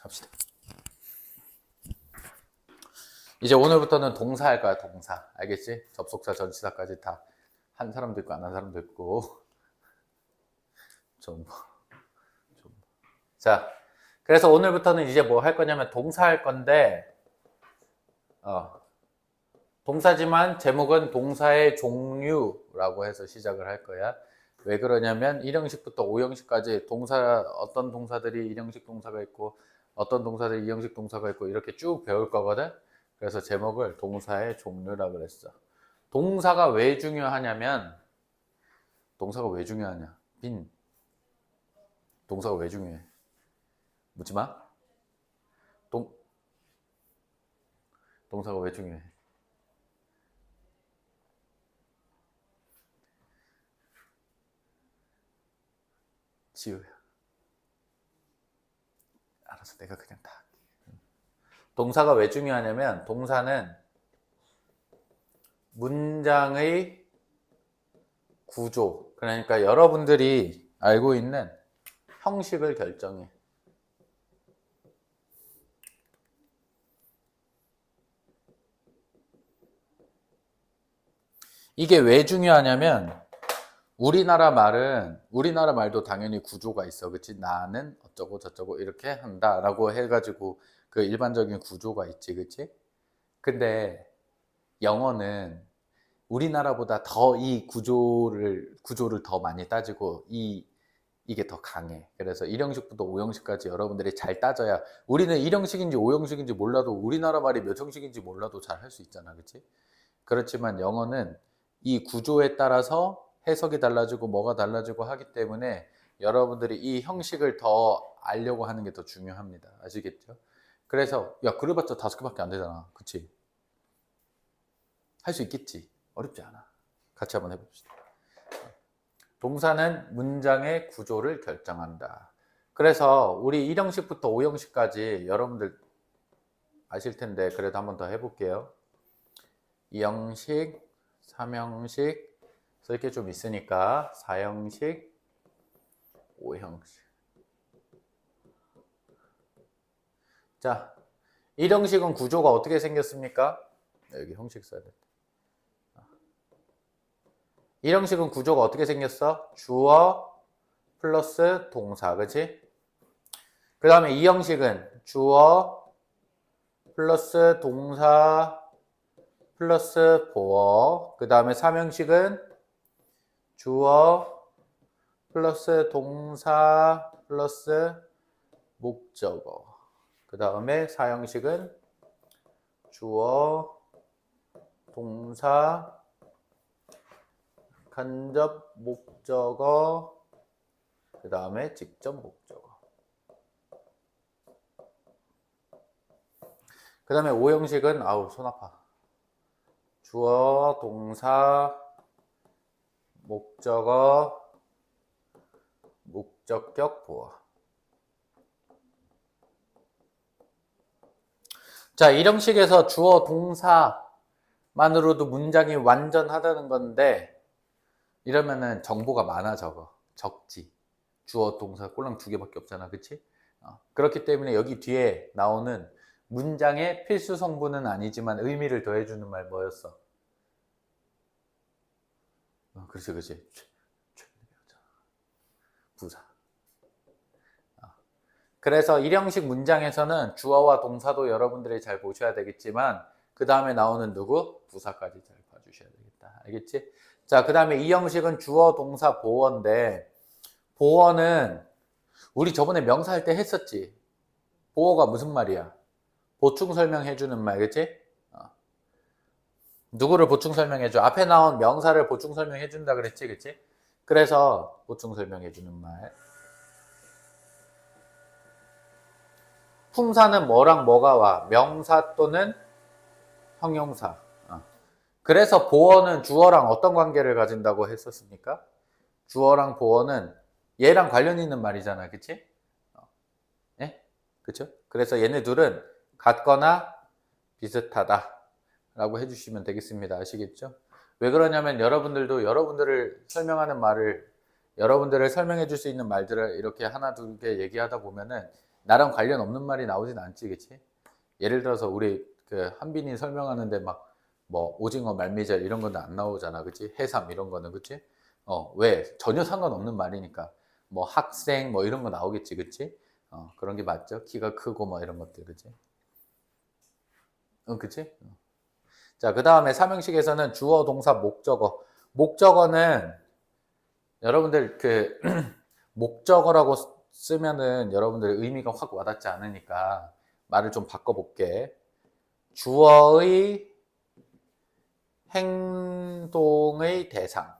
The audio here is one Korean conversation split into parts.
합시다. 이제 오늘부터는 동사 할 거야, 동사. 알겠지? 접속사, 전치사까지 다 한 사람도 있고 안 한 사람도 있고. 좀, 좀. 자, 그래서 오늘부터는 이제 뭐 할 거냐면 동사 할 건데, 어, 동사지만 제목은 동사의 종류라고 해서 시작을 할 거야. 왜 그러냐면 1형식부터 5형식까지 동사 어떤 동사들이 1형식 동사가 있고 어떤 동사들이 2형식 동사가 있고 이렇게 쭉 배울 거거든. 그래서 제목을 동사의 종류라 그랬어. 동사가 왜 중요하냐면 동사가 왜 중요하냐? 빈 동사가 왜 중요해? 묻지 마. 동 동사가 왜 중요해? 지우야. 알아서 내가 그냥 다. 동사가 왜 중요하냐면 동사는 문장의 구조, 그러니까 여러분들이 알고 있는 형식을 결정해. 이게 왜 중요하냐면 우리나라 말은 우리나라 말도 당연히 구조가 있어. 그치? 나는 어쩌고 저쩌고 이렇게 한다 라고 해가지고 그 일반적인 구조가 있지. 그치? 근데 영어는 우리나라보다 더 이 구조를 구조를 더 많이 따지고 이 이게 더 강해. 그래서 1형식부터 5형식까지 여러분들이 잘 따져야 우리는 1형식인지 5형식인지 몰라도 우리나라 말이 몇 형식인지 몰라도 잘 할 수 있잖아. 그치? 그렇지만 영어는 이 구조에 따라서 해석이 달라지고 뭐가 달라지고 하기 때문에 여러분들이 이 형식을 더 알려고 하는 게 더 중요합니다. 아시겠죠? 그래서 야 그래봤자 다섯 개밖에 안 되잖아. 그치? 할 수 있겠지. 어렵지 않아. 같이 한번 해봅시다. 동사는 문장의 구조를 결정한다. 그래서 우리 1형식부터 5형식까지 여러분들 아실 텐데 그래도 한번 더 해볼게요. 2형식, 3형식, 쓸게좀 있으니까 4형식, 5형식. 자, 1형식은 구조가 어떻게 생겼습니까? 여기 형식 써야 돼. 1형식은 구조가 어떻게 생겼어? 주어 플러스 동사, 그치? 그 다음에 2형식은 주어 플러스 동사 플러스 보어. 그 다음에 3형식은 주어 플러스 동사 플러스 목적어. 그 다음에 4형식은 주어 동사 간접 목적어 그 다음에 직접 목적어 그 다음에 5형식은 아우 손 아파 주어 동사 목적어 목적격 보어. 자 1형식에서 주어 동사만으로도 문장이 완전하다는 건데 이러면은 정보가 많아 적어. 적지. 주어 동사 꼴랑 두 개밖에 없잖아 그치? 어, 그렇기 때문에 여기 뒤에 나오는 문장의 필수 성분은 아니지만 의미를 더해주는 말 뭐였어 어, 그렇지 그렇지. 부사 어. 그래서 1형식 문장에서는 주어와 동사도 여러분들이 잘 보셔야 되겠지만 그 다음에 나오는 누구 부사까지 잘 봐주셔야 되겠다 알겠지 자, 그 다음에 이 형식은 주어, 동사, 보어인데, 보어는 우리 저번에 명사 할 때 했었지. 보어가 무슨 말이야? 보충 설명해주는 말, 그치? 어. 누구를 보충 설명해줘? 앞에 나온 명사를 보충 설명해준다 그랬지, 그치? 그래서 보충 설명해주는 말. 품사는 뭐랑 뭐가 와? 명사 또는 형용사. 어. 그래서 보어는 주어랑 어떤 관계를 가진다고 했었습니까? 주어랑 보어는 얘랑 관련 있는 말이잖아, 그치? 어. 예? 그쵸? 그래서 얘네 둘은 같거나 비슷하다. 라고 해주시면 되겠습니다. 아시겠죠? 왜 그러냐면 여러분들도 여러분들을 설명하는 말을, 여러분들을 설명해 줄 수 있는 말들을 이렇게 하나, 둘개 얘기하다 보면은 나랑 관련 없는 말이 나오진 않지, 그치? 예를 들어서 우리 그 한빈이 설명하는데 막 뭐 오징어 말미잘 이런 거는 안 나오잖아, 그치? 해삼 이런 거는, 그치? 어, 왜? 전혀 상관없는 말이니까. 뭐 학생 뭐 이런 거 나오겠지, 그치? 어, 그런 게 맞죠? 키가 크고 뭐 이런 것들, 그치? 응, 그치? 어. 자, 그 다음에 삼형식에서는 주어, 동사, 목적어. 목적어는 여러분들 그 목적어라고 쓰면은 여러분들 의미가 확 와닿지 않으니까 말을 좀 바꿔볼게. 주어의 행동의 대상.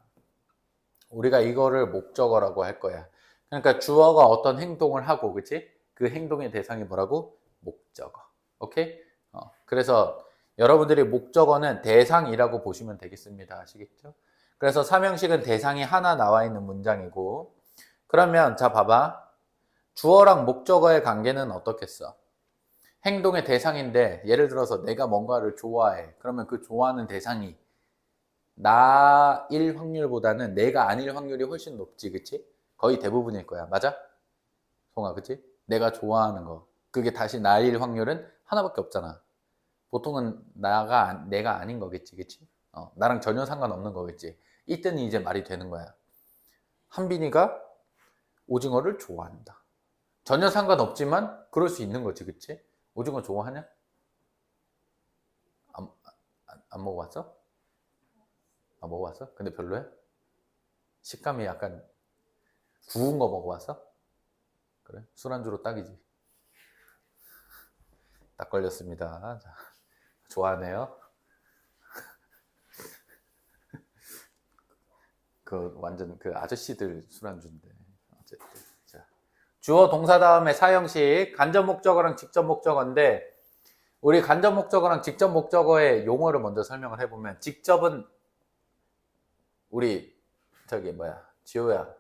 우리가 이거를 목적어라고 할 거야. 그러니까 주어가 어떤 행동을 하고, 그치? 그 행동의 대상이 뭐라고? 목적어. 오케이? 어, 그래서 여러분들이 목적어는 대상이라고 보시면 되겠습니다. 아시겠죠? 그래서 삼형식은 대상이 하나 나와 있는 문장이고, 그러면 자 봐봐. 주어랑 목적어의 관계는 어떻겠어? 행동의 대상인데 예를 들어서 내가 뭔가를 좋아해. 그러면 그 좋아하는 대상이 나일 확률보다는 내가 아닐 확률이 훨씬 높지, 그치? 거의 대부분일 거야. 맞아? 송아, 그치? 내가 좋아하는 거. 그게 다시 나일 확률은 하나밖에 없잖아. 보통은 나가, 안- 내가 아닌 거겠지, 그치? 어, 나랑 전혀 상관없는 거겠지. 이때는 이제 말이 되는 거야. 한빈이가 오징어를 좋아한다. 전혀 상관없지만 그럴 수 있는 거지, 그치? 오징어 좋아하냐? 안, 안, 안 먹어봤어? 아, 먹어봤어? 근데 별로야? 식감이 약간 구운 거 먹어봤어? 그래? 술안주로 딱이지. 딱 걸렸습니다. 자, 좋아하네요. 그 완전 그 아저씨들 술안주인데 어쨌든. 자 주어 동사 다음에 사형식. 간접 목적어랑 직접 목적어인데 우리 간접 목적어랑 직접 목적어의 용어를 먼저 설명을 해보면 직접은 우리 저기 뭐야 지호야.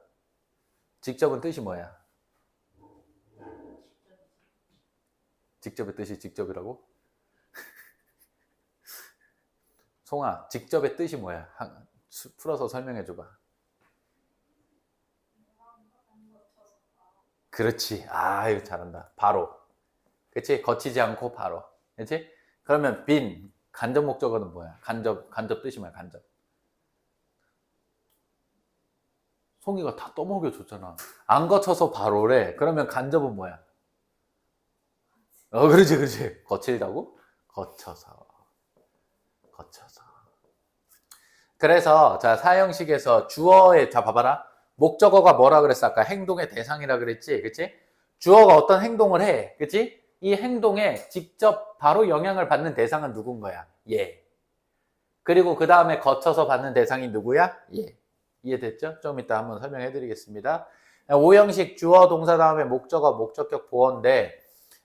직접은 뜻이 뭐야? 직접의 뜻이 직접이라고 송아 직접의 뜻이 뭐야 풀어서 설명해 줘봐 그렇지 아유 잘한다 바로 그치 거치지 않고 바로 그치 그러면 빈 간접 목적어는 뭐야 간접 간접 뜻이 뭐야 간접 송이가 다 떠먹여 줬잖아. 안 거쳐서 바로래. 그러면 간접은 뭐야? 어, 그렇지, 그렇지. 거칠다고? 거쳐서. 거쳐서. 그래서, 자, 사형식에서 주어에, 자, 봐봐라. 목적어가 뭐라 그랬어? 아까 행동의 대상이라 그랬지? 그치? 주어가 어떤 행동을 해. 그치? 이 행동에 직접 바로 영향을 받는 대상은 누군 거야? 얘. 그리고 그 다음에 거쳐서 받는 대상이 누구야? 얘. 이해됐죠? 좀 이따 한번 설명해 드리겠습니다. 오형식 주어 동사 다음에 목적어 목적격 보어인데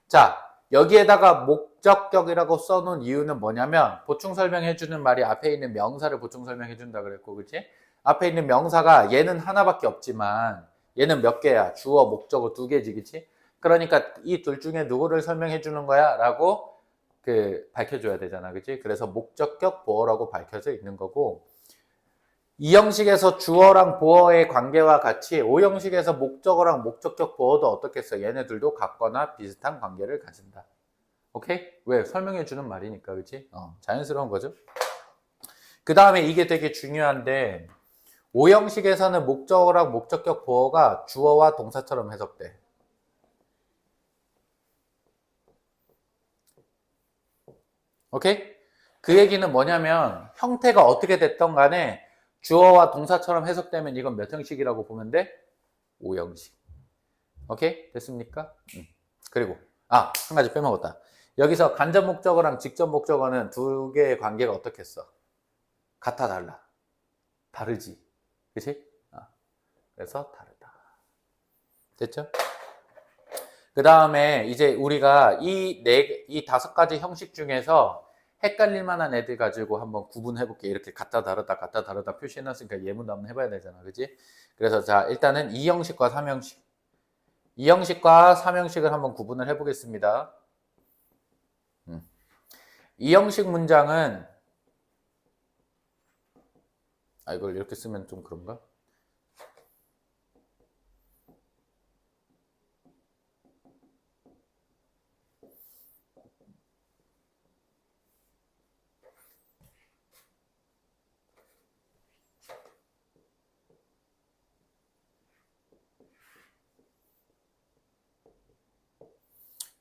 자 여기에다가 목적격이라고 써놓은 이유는 뭐냐면 보충 설명해 주는 말이 앞에 있는 명사를 보충 설명해 준다 그랬고 그치? 앞에 있는 명사가 얘는 하나밖에 없지만 얘는 몇 개야? 주어 목적어 두 개지 그치? 그러니까 이 둘 중에 누구를 설명해 주는 거야? 라고 그 밝혀줘야 되잖아 그치? 그래서 목적격 보어라고 밝혀져 있는 거고 이 형식에서 주어랑 보어의 관계와 같이 O 형식에서 목적어랑 목적격 보어도 어떻겠어? 얘네들도 같거나 비슷한 관계를 가진다. 오케이? 왜? 설명해 주는 말이니까, 그치? 어, 자연스러운 거죠? 그 다음에 이게 되게 중요한데, O 형식에서는 목적어랑 목적격 보어가 주어와 동사처럼 해석돼. 오케이? 그 얘기는 뭐냐면, 형태가 어떻게 됐던 간에 주어와 동사처럼 해석되면 이건 몇 형식이라고 보면 돼? 5형식. 오케이? 됐습니까? 음. 그리고 아, 한 가지 빼먹었다. 여기서 간접 목적어랑 직접 목적어는 두 개의 관계가 어떻겠어? 같아 달라. 다르지. 그치? 아, 그래서 다르다. 됐죠? 그 다음에 이제 우리가 이 네, 이 다섯 가지 형식 중에서 헷갈릴 만한 애들 가지고 한번 구분해 볼게. 이렇게 같다 다르다 같다 다르다 표시해 놨으니까 예문도 한번 해봐야 되잖아. 그지? 그래서 자, 일단은 2형식과 3형식. 2형식과 3형식을 한번 구분을 해 보겠습니다. 음. 2형식 문장은 아 이걸 이렇게 쓰면 좀 그런가?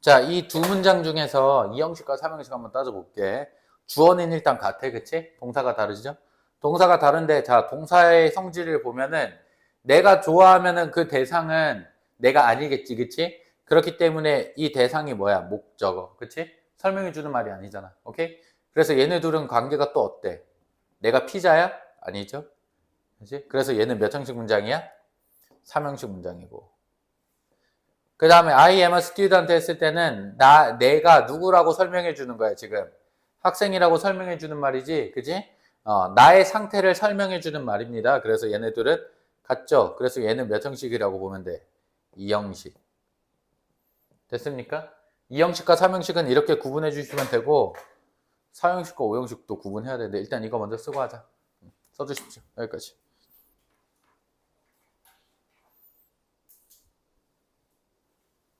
자, 이 두 문장 중에서 이형식과 삼형식 한번 따져볼게. 주어는 일단 같아, 그치? 동사가 다르죠? 동사가 다른데, 자, 동사의 성질을 보면은 내가 좋아하면은 그 대상은 내가 아니겠지, 그치? 그렇기 때문에 이 대상이 뭐야? 목적어, 그치? 설명해주는 말이 아니잖아, 오케이? 그래서 얘네 둘은 관계가 또 어때? 내가 피자야? 아니죠? 그치? 그래서 얘는 몇 형식 문장이야? 삼형식 문장이고. 그 다음에 I am a student 했을 때는 나 내가 누구라고 설명해 주는 거야 지금. 학생이라고 설명해 주는 말이지 그지? 어, 나의 상태를 설명해 주는 말입니다. 그래서 얘네들은 같죠. 그래서 얘는 몇 형식이라고 보면 돼? 2형식. 됐습니까? 2형식과 3형식은 이렇게 구분해 주시면 되고 4형식과 5형식도 구분해야 되는데 일단 이거 먼저 쓰고 하자. 써주십시오. 여기까지